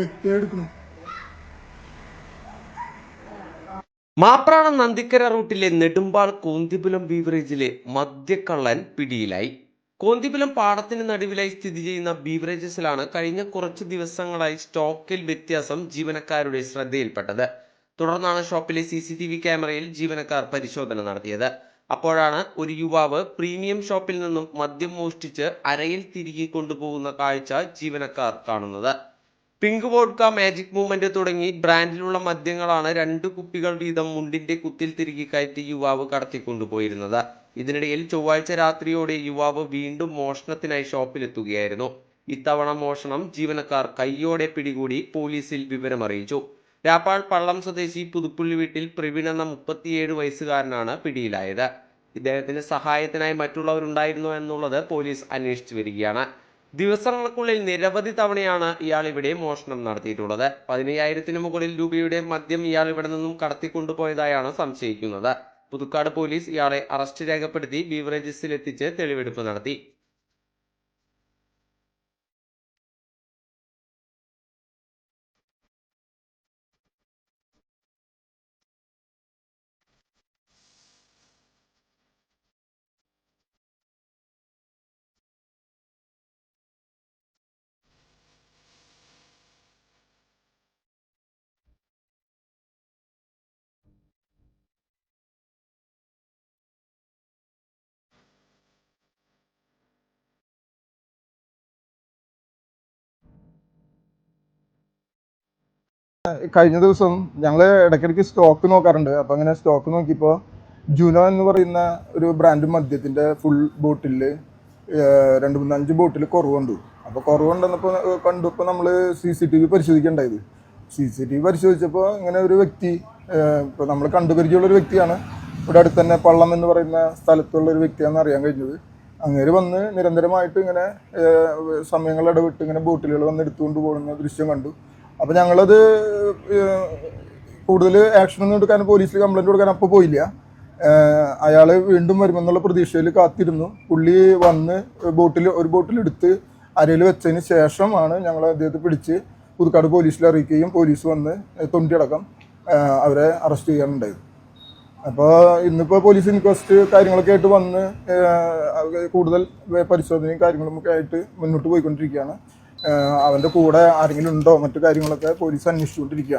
എടുക്ക് എടുക്കണം മാപ്രാണ നന്ദിക്കര റൂട്ടിലെ നെടുമ്പാൾ കോന്തിപുലം ബീവറേജിലെ മദ്യക്കള്ളൻ പിടിയിലായി. കോന്തിപുലം പാടത്തിന് നടുവിലായി സ്ഥിതി ചെയ്യുന്ന ബീവറേജസിലാണ് കഴിഞ്ഞ കുറച്ച് ദിവസങ്ങളായി സ്റ്റോക്കിൽ വ്യത്യാസം ജീവനക്കാരുടെ ശ്രദ്ധയിൽപ്പെട്ടത്. തുടർന്നാണ് ഷോപ്പിലെ സി സി ടി വി ക്യാമറയിൽ ജീവനക്കാർ പരിശോധന നടത്തിയത്. അപ്പോഴാണ് ഒരു യുവാവ് പ്രീമിയം ഷോപ്പിൽ നിന്നും മദ്യം മോഷ്ടിച്ച് അരയിൽ തിരികെ കൊണ്ടുപോകുന്ന കാഴ്ച ജീവനക്കാർ കാണുന്നത്. പിങ്ക് വോഡ്ക മാജിക് മൂവ്മെന്റ് തുടങ്ങി ബ്രാൻഡിലുള്ള മദ്യങ്ങളാണ് രണ്ട് കുപ്പികൾ വീതം മുണ്ടിന്റെ കുത്തിൽ തിരികെ കയറ്റി യുവാവ് കടത്തിക്കൊണ്ടുപോയിരുന്നത് ഇതിനിടയിൽ ചൊവ്വാഴ്ച രാത്രിയോടെ യുവാവ് വീണ്ടും മോഷണത്തിനായി ഷോപ്പിലെത്തുകയായിരുന്നു. ഇത്തവണ മോഷണം ജീവനക്കാർ കയ്യോടെ പിടികൂടി പോലീസിൽ വിവരമറിയിച്ചു. രാപ്പാൾ പള്ളം സ്വദേശി പുതുപ്പുള്ളി വീട്ടിൽ പ്രവീൺ എന്ന മുപ്പത്തിയേഴ് വയസ്സുകാരനാണ് പിടിയിലായത്. ഇദ്ദേഹത്തിന് സഹായത്തിനായി മറ്റുള്ളവരുണ്ടായിരുന്നോ എന്നുള്ളത് പോലീസ് അന്വേഷിച്ചു വരികയാണ്. ദിവസങ്ങൾക്കുള്ളിൽ നിരവധി തവണയാണ് ഇയാൾ ഇവിടെ മോഷണം നടത്തിയിട്ടുള്ളത്. പതിനയ്യായിരത്തിന് മുകളിൽ രൂപയുടെ മദ്യം ഇയാൾ ഇവിടെ നിന്നും കടത്തിക്കൊണ്ടുപോയതായാണ് സംശയിക്കുന്നത്. പുതുക്കാട് പോലീസ് ഇയാളെ അറസ്റ്റ് രേഖപ്പെടുത്തി ബീവറേജസിലെത്തിച്ച് തെളിവെടുപ്പ് നടത്തി. കഴിഞ്ഞ ദിവസം ഞങ്ങൾ ഇടയ്ക്കിടയ്ക്ക് സ്റ്റോക്ക് നോക്കാറുണ്ട്. അപ്പം അങ്ങനെ സ്റ്റോക്ക് നോക്കിയപ്പോൾ ജുനോ എന്ന് പറയുന്ന ഒരു ബ്രാൻഡ് മദ്യത്തിന്റെ ഫുൾ ബോട്ടിൽ രണ്ട് മൂന്ന് അഞ്ച് ബോട്ടിൽ കുറവുണ്ട്. അപ്പോൾ കുറവുണ്ടെന്നപ്പോൾ കണ്ടപ്പോൾ നമ്മൾ സി സി ടി വി പരിശോധിക്കേണ്ടായത്. സി സി ടി വി പരിശോധിച്ചപ്പോൾ ഇങ്ങനെ ഒരു വ്യക്തി ഇപ്പോൾ നമ്മൾ കണ്ടുപരിചയമുള്ള ഒരു വ്യക്തിയാണ്. ഇവിടെ അടുത്ത് തന്നെ പള്ളം എന്ന് പറയുന്ന സ്ഥലത്തുള്ള ഒരു വ്യക്തിയാണെന്ന് അറിയാൻ കഴിഞ്ഞത്. അങ്ങേര് വന്ന് നിരന്തരമായിട്ട് ഇങ്ങനെ സമയങ്ങളിടവിട്ട് ഇങ്ങനെ ബോട്ടിലുകൾ വന്ന് എടുത്തുകൊണ്ട് പോകുന്ന ദൃശ്യം കണ്ടു. അപ്പോൾ ഞങ്ങളത് കൂടുതൽ ആക്ഷൻ ഒന്നും എടുക്കാൻ പോലീസിൽ കംപ്ലൈന്റ് കൊടുക്കാൻ അപ്പോൾ പോയില്ല. അയാൾ വീണ്ടും വരുമെന്നുള്ള പ്രതീക്ഷയിൽ കാത്തിരുന്നു. പുള്ളി വന്ന് ബോട്ടിൽ ഒരു ബോട്ടിൽ എടുത്ത് അരയിൽ വെച്ചതിന് ശേഷമാണ് ഞങ്ങൾ അദ്ദേഹത്തെ പിടിച്ച് പുതുക്കാട് പോലീസിൽ അറിയിക്കുകയും പോലീസ് വന്ന് തൊണ്ടിയടക്കം അവരെ അറസ്റ്റ് ചെയ്യാനുണ്ടായത്. അപ്പോൾ ഇന്നിപ്പോൾ പോലീസ് ഇൻക്വസ്റ്റ് കാര്യങ്ങളൊക്കെ ആയിട്ട് വന്ന് കൂടുതൽ പരിശോധനയും കാര്യങ്ങളും ഒക്കെ ആയിട്ട് മുന്നോട്ട് പോയിക്കൊണ്ടിരിക്കുകയാണ്. അവന്റെ കൂടെ ആരെങ്കിലും ഉണ്ടോ? മറ്റു കാര്യങ്ങളൊക്കെ പോലീസ് അന്വേഷിച്ചുകൊണ്ടിരിക്കുകയാണ്.